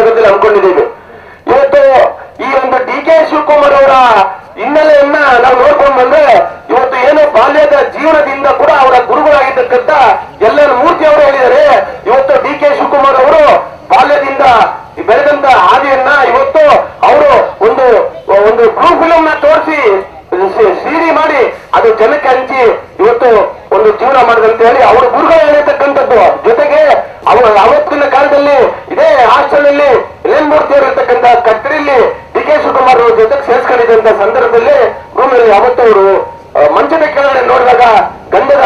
ಹೋರಾಟವನ್ನ ಅನ್ಕೊಂಡಿದ್ದೇವೆ ಇವತ್ತು ಈ ಒಂದು ಡಿ ಕೆ ಶಿವಕುಮಾರ್ ಅವರ ಹಿನ್ನೆಲೆಯನ್ನ ನಾವು ನೋಡ್ಕೊಂಡು ಬಂದ್ರೆ ಇವತ್ತು ಏನು ಬಾಲ್ಯದ ಜೀವನದಿಂದ ಕೂಡ ಅವರ ಗುರುಗಳಾಗಿರ್ತಕ್ಕಂಥ ಎಲ್ಲ ಮೂರ್ತಿ ಅವರು ಹೇಳಿದ್ದಾರೆ. ಇವತ್ತು ಡಿ ಕೆ ಶಿವಕುಮಾರ್ ಅವರು ಬಾಲ್ಯದಿಂದ ಬೆಳೆದಂತ ಹಾದಿಯನ್ನ ಇವತ್ತು ಅವರು ಒಂದು ಒಂದು ಬ್ಲೂ ಫಿಲಮ್ ತೋರಿಸಿ ಸೀರಿ ಮಾಡಿ ಅದು ಜನಕ್ಕೆ ಹಂಚಿ ಇವತ್ತು ಒಂದು ಜೀವನ ಮಾಡಿದಂತ ಹೇಳಿ ಅವರು ಗುರುಗಳು ಹೇಳಿರ್ತಕ್ಕಂಥದ್ದು ಜೊತೆಗೆ ಅವರು ಅವತ್ತಿನ ಕಾಲದಲ್ಲಿ ಇದೇ ಹಾಸ್ಟೆಲ್ ಅಲ್ಲಿ ಮೂರ್ತಿ ಅವರು ಇರ್ತಕ್ಕಂಥ ಕಟ್ಟಡಿಯಲ್ಲಿ ಡಿ ಕೆ ಶಿವಕುಮಾರ್ ಅವ್ರ ಜೊತೆಗೆ ಸೇರ್ಸ್ಕೊಂಡಿದ್ದಂತ ಸಂದರ್ಭದಲ್ಲಿ ರೂಮ್ ಆ, ಮಂಚದ ಕೆಳಗಡೆ ನೋಡಿದಾಗ ಗಂಧದ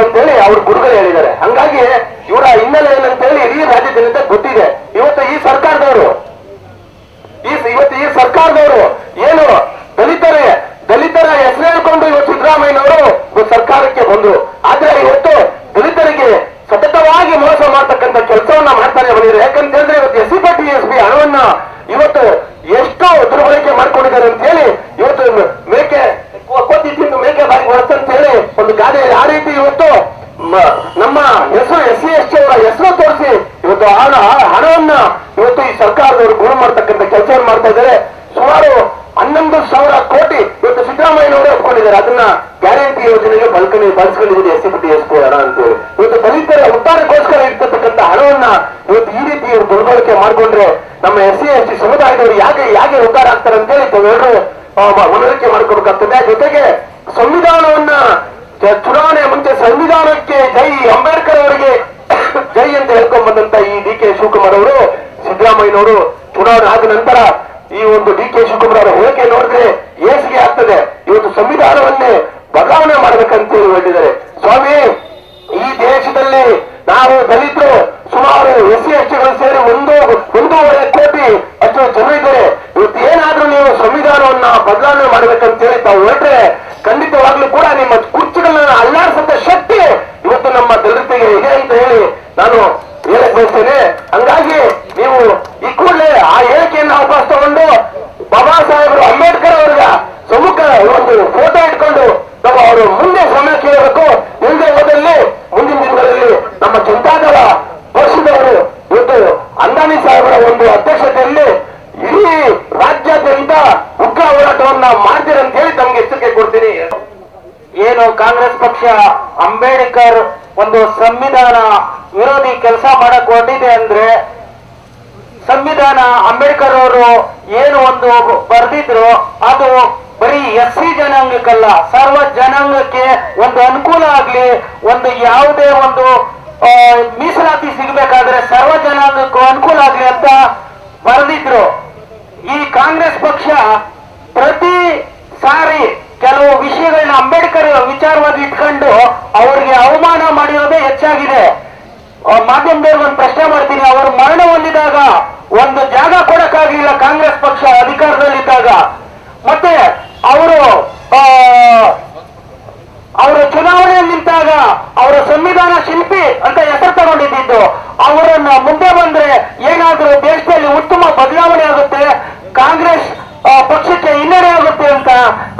ಅಂತ ಹೇಳಿ ಅವ್ರ ಗುರುಗಳು ಹೇಳಿದ್ದಾರೆ. ಹಂಗಾಗಿ ಇವರ ಹಿನ್ನೆಲೆ ಏನಂತೇಳಿ ಇಡೀ ರಾಜ್ಯ ಜನತೆ ಗೊತ್ತಿದೆ. ಇವತ್ತು ಈ ಸರ್ಕಾರದವರು ಈ ಇವತ್ತು ಈ ಸರ್ಕಾರದವರು ಏನು ದಲಿತರೇ ದಲಿತರ ಹೆಸರು ಹೇಳ್ಕೊಂಡು ಇವತ್ತು ಸಿದ್ದರಾಮಯ್ಯನವರು ಸರ್ಕಾರಕ್ಕೆ ಬಂದರು. ಆದ್ರೆ ಇವತ್ತು ದಲಿತರಿಗೆ ಸತತವಾಗಿ ಮೋಸ ಮಾಡ್ತಕ್ಕಂಥ ಕೆಲಸವನ್ನ ಮಾಡ್ತಾರೆ ಬಂದಿದ್ರು ಯಾಕಂತ ಹೇಳಿದ್ರೆ ಇವತ್ತು S C P T S B ಹಣವನ್ನ ಇವತ್ತು ಎಷ್ಟು ದುರ್ಬಳಕೆ ಮಾಡ್ಕೊಂಡಿದ್ದಾರೆ ಅಂತ ಹೇಳಿ ಒಂದು ಗಾದೆ ಆ ರೀತಿ ಇವತ್ತು ನಮ್ಮ ಹೆಸರು ಎಸ್ ಸಿ, ಎಸ್ ಟಿ ಅವರ ಹೆಸರು ತೋರಿಸಿ ಇವತ್ತು ಹಣ ಹಣವನ್ನ ಇವತ್ತು ಈ ಸರ್ಕಾರದವರು ಗುಣ ಮಾಡ್ತಕ್ಕಂಥ ಕೆಲಸವನ್ನು ಮಾಡ್ತಾ ಇದ್ದಾರೆ, ಸುಮಾರು ಹನ್ನೊಂದು ಸಾವಿರ ಕೋಟಿ ಇವತ್ತು ಸಿದ್ದರಾಮಯ್ಯನವರೇ ಒಪ್ಕೊಂಡಿದ್ದಾರೆ. ಅದನ್ನ ಗ್ಯಾರಂಟಿ ಯೋಜನೆಗೆ ಬಲ್ಕನಿ ಬಳಸ್ಕೊಂಡಿದ್ದೀನಿ S C P S P ಹಣ ಅಂತೇಳಿ. ಇವತ್ತು ದಲಿತರ ಉದ್ದಾರಕ್ಕೋಸ್ಕರ ಇರ್ತಕ್ಕಂಥ ಹಣವನ್ನ ಇವತ್ತು ಈ ರೀತಿ ಇವರು ದುರ್ಬಳಕೆ ಮಾಡ್ಕೊಂಡ್ರೆ ನಮ್ಮ ಎಸ್ ಸಿ, ಎಸ್ ಟಿ ಸಮುದಾಯದವರು ಯಾಕೆ ಯಾಕೆ ಉದ್ದಾರ ಆಗ್ತಾರೆ ಅಂತೇಳಿ ತಾವೆಲ್ಲರೂ ಮನವರಿಕೆ ಮಾಡ್ಕೊಬೇಕಾಗ್ತದೆ ಜೊತೆಗೆ ಸಂವಿಧಾನವನ್ನ ಚುನಾವಣೆ ಮುಂಚೆ ಸಂವಿಧಾನಕ್ಕೆ ಜೈ ಅಂಬೇಡ್ಕರ್ ಅವರಿಗೆ ಜೈ ಅಂತ ಹೇಳ್ಕೊಂಡ್ ಬಂದಂತ ಈ ಡಿ ಕೆ ಶಿವಕುಮಾರ್ ಅವರು, ಸಿದ್ದರಾಮಯ್ಯನವರು ಚುನಾವಣೆ ಆದ ನಂತರ ಈ ಒಂದು ಡಿ ಕೆ ಶಿವಕುಮಾರ್ ಅವರ ಹೇಳಿಕೆ ನೋಡಿದ್ರೆ ಏಸಿಗೆ ಆಗ್ತದೆ. ಇವತ್ತು ಸಂವಿಧಾನವನ್ನೇ ಬದಲಾವಣೆ ಮಾಡಬೇಕಂತ ಹೇಳಿ ಹೇಳಿದ್ದಾರೆ ಸ್ವಾಮಿ, ಈ ದೇಶದಲ್ಲಿ ನಾವು ದಲಿತರು ಸುಮಾರು ಎಸ್ ಸಿ ಎಸ್ ಟಿಗಳು ಸೇರಿ ಒಂದು, ಒಂದೂವರೆ ಕೋಟಿ ಅಷ್ಟು ಜನ ಇದ್ದಾರೆ. ಇವತ್ತು ಏನಾದ್ರೂ ನೀವು ಸಂವಿಧಾನವನ್ನ ಬದಲಾವಣೆ ಮಾಡಬೇಕಂತ ಹೇಳಿ ತಾವು ಹೊರಟ್ರೆ ಖಂಡಿತವಾಗ್ಲೂ ಕೂಡ ನಿಮ್ಮ ಕುರ್ಚಿಗಳನ್ನ ಅಲ್ಲಾಡಿಸಂತ ಶಕ್ತಿ ಇವತ್ತು ನಮ್ಮ ದಲಿತರಿಗೆ ಇದೆ ಅಂತ ಹೇಳಿ ನಾನು ಹೇಳಕ್ ಬಯಸ್ತೇನೆ. ಹಂಗಾಗಿ ನೀವು ಈ ಕೂಡಲೇ ಆ ಹೇಳಿಕೆಯನ್ನು ವಾಪಸ್ ತಗೊಂಡು ಬಾಬಾ ಸಾಹೇಬರು ಅಂಬೇಡ್ಕರ್ ಅವರ ಸಮ್ಮುಖ ಒಂದು ಫೋಟೋ ಇಟ್ಕೊಂಡು ನಾವು ಅವರು ಮುಂದೆ ಸಮಯ ಕೇಳಬೇಕು. ಇಲ್ಲದೆ ಹೋದಲ್ಲಿ ಮುಂದಿನ ದಿನಗಳಲ್ಲಿ ನಮ್ಮ ಜನತಾದಳ ಪಕ್ಷದವರು ಇವತ್ತು ಅಂದಾನಿ ಸಾಹೇಬರ ಒಂದು ಅಧ್ಯಕ್ಷತೆಯಲ್ಲಿ ಇಡೀ ರಾಜ್ಯಾದ್ಯಂತ ಉಗ್ರ ಹೋರಾಟವನ್ನ ಮಾಡ್ತೀರ ಅಂತ ಹೇಳಿ ತಮ್ಗೆ ಎಚ್ಚರಿಕೆ ಕೊಡ್ತೀನಿ. ಏನು ಕಾಂಗ್ರೆಸ್ ಪಕ್ಷ ಅಂಬೇಡ್ಕರ್ ಒಂದು ಸಂವಿಧಾನ ವಿರೋಧಿ ಕೆಲಸ ಮಾಡಕ್ ಹೊರಟಿದೆ ಅಂದ್ರೆ ಸಂವಿಧಾನ ಅಂಬೇಡ್ಕರ್ ಅವರು ಏನು ಒಂದು ಬರೆದಿದ್ರು ಅದು ಬರೀ ಎಸ್ ಸಿ ಜನಾಂಗಕ್ಕಲ್ಲ, ಸರ್ವ ಜನಾಂಗಕ್ಕೆ ಒಂದು ಅನುಕೂಲ ಆಗ್ಲಿ, ಒಂದು ಯಾವುದೇ ಒಂದು ಮೀಸಲಾತಿ ಸಿಗಬೇಕಾದ್ರೆ ಸರ್ವ ಜನಾಂಗಕ್ಕೂ ಅನುಕೂಲ ಆಗ್ಲಿ ಅಂತ ಬರೆದಿದ್ರು. ಈ ಕಾಂಗ್ರೆಸ್ ಪಕ್ಷ ಪ್ರತಿ ಸಾರಿ ಕೆಲವು ವಿಷಯಗಳನ್ನ ಅಂಬೇಡ್ಕರ್ ವಿಚಾರವಾಗಿ ಇಟ್ಕೊಂಡು ಅವರಿಗೆ ಅವಮಾನ ಮಾಡಿರೋದೇ ಹೆಚ್ಚಾಗಿದೆ. ಮಾಧ್ಯಮದವ್ರಿಗೆ ಒಂದು ಪ್ರಶ್ನೆ ಮಾಡ್ತೀನಿ. ಅವರು ಮರಣ ಹೊಂದಿದಾಗ ಒಂದು ಜಾಗ ಕೊಡಕ್ಕಾಗಲಿಲ್ಲ ಕಾಂಗ್ರೆಸ್ ಪಕ್ಷ ಅಧಿಕಾರದಲ್ಲಿದ್ದಾಗ. ಮತ್ತೆ ಅವರು ಅವರು ಚುನಾವಣೆಯಲ್ಲಿ ನಿಂತಾಗ ಅವರ ಸಂವಿಧಾನ ಶಿಲ್ಪಿ ಅಂತ ಹೆಸರು ತಗೊಂಡಿದ್ದು ಅವರನ್ನ ಮುಂದೆ ಬಂದ್ರೆ ಏನಾದ್ರೂ ದೇಶದಲ್ಲಿ ಉತ್ತಮ ಬದಲಾವಣೆ ಆಗುತ್ತೆ, ಕಾಂಗ್ರೆಸ್ ಪಕ್ಷಕ್ಕೆ ಹಿನ್ನಡೆ ಆಗುತ್ತೆ ಅಂತ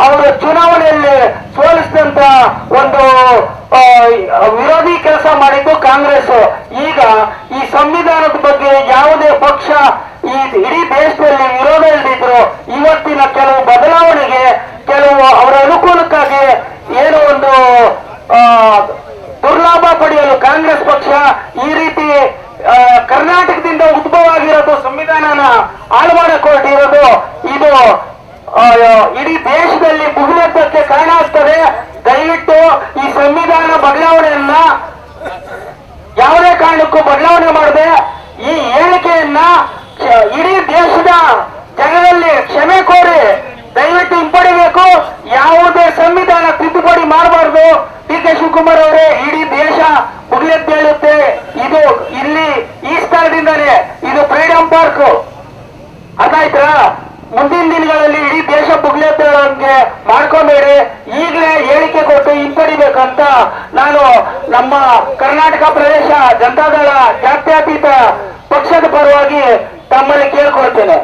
ಅವರು ಚುನಾವಣೆಯಲ್ಲಿ ಸೋಲಿಸಿದಂತ ಒಂದು ವಿರೋಧಿ ಕೆಲಸ ಮಾಡಿದ್ದು ಕಾಂಗ್ರೆಸ್. ಈಗ ಈ ಸಂವಿಧಾನದ ಬಗ್ಗೆ ಯಾವುದೇ ಪಕ್ಷ ಈ ಇಡೀ ದೇಶದಲ್ಲಿ ವಿರೋಧ ಇಲ್ದಿದ್ರು ಇವತ್ತಿನ ಕೆಲವು ಬದಲಾವಣೆಗೆ ಕೆಲವು ಅವರ ಅನುಕೂಲಕ್ಕಾಗಿ ಏನೋ ಒಂದು ದುರ್ಲಾಭ ಪಡೆಯಲು ಕಾಂಗ್ರೆಸ್ ಪಕ್ಷ ಈ ರೀತಿ ಕರ್ನಾಟಕದಿಂದ ಉದ್ಭವ ಆಗಿರೋದು ಸಂವಿಧಾನನ ಹಾಳು ಮಾಡಕ್ ಹೊರಟಿರೋದು ಇದು ಆ, ಇಡೀ ದೇಶದಲ್ಲಿ ಮುಗಿಲಕ್ಕೆ ಕಾರಣ ಆಗ್ತದೆ ದಯವಿಟ್ಟು ಈ ಸಂವಿಧಾನ ಬದಲಾವಣೆಯನ್ನ ಯಾವುದೇ ಕಾರಣಕ್ಕೂ ಬದಲಾವಣೆ ಮಾಡದೆ ಈ ಹೇಳಿಕೆಯನ್ನ ಇಡೀ ದೇಶದ ಜನರಲ್ಲಿ ಕ್ಷಮೆ ಕೋರಿ ದಯವಿಟ್ಟು ಹಿಂಪಡಿಬೇಕು. ಯಾವುದೇ ಸಂವಿಧಾನ ತಿದ್ದುಪಡಿ ಮಾಡಬಾರ್ದು. ಡಿ ಕೆ ಶಿವಕುಮಾರ್ ಅವರೇ, ಇಡೀ ದೇಶ ಮುಗಿಲೆದ್ದೇಳುತ್ತೆ ಇದು ಇಲ್ಲಿ ಈ ಸ್ಥಳದಿಂದಲೇ ಇದು ಫ್ರೀಡಂ ಪಾರ್ಕ್. ಅದಾಯ್ತಾ ಮುಂದಿನ ದಿನಗಳಲ್ಲಿ ಇಡೀ ದೇಶ ಬುಗ್ಲೆದ್ದೇಳಂಗೆ ಮಾಡ್ಕೊಂಬೇಡಿ ಈಗಲೇ ಹೇಳಿಕೆ ಕೊಟ್ಟು ಹಿಂಪಡಿಬೇಕಂತ ನಾನು ನಮ್ಮ ಕರ್ನಾಟಕ ಪ್ರದೇಶ ಜನತಾದಳ ಜಾತ್ಯಾತೀತ ಪಕ್ಷದ ಪರವಾಗಿ ತಮ್ಮಲ್ಲಿ ಕೇಳ್ಕೊಳ್ತೇನೆ.